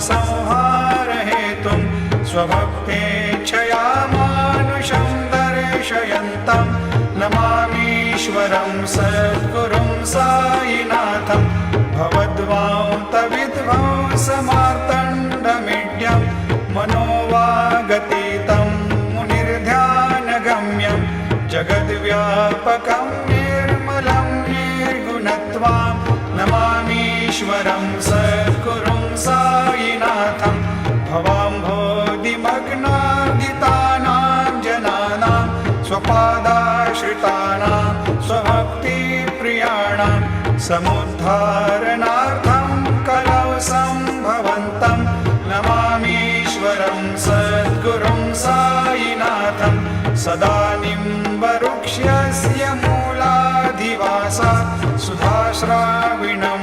संहारहेतुं स्वभक्तेच्छया मानुषं दर्शयन्तं। नमामीश्वरं सद्गुरुं सायिनाथं भवद्वान्तविध्वंसमार्तण्डमीड्यं मनोवागतीतं मुनिर्ध्यानगम्यं। जगद्व्यापकं निर्मलं निर्गुणत्वां। नमामीश्वरं सद्गुरुं सायिनाथं भवाम्भोधिमग्नादितानां जनानां स्वपादाश्रितानां स्वभक्तिप्रियाणां समुद्धारणार्थं कलौ सम्भवन्तं। नमामीश्वरं सद्गुरुं सायिनाथं सदा निम्बवृक्षस्य मूलाधिवासा सुधाश्राविणं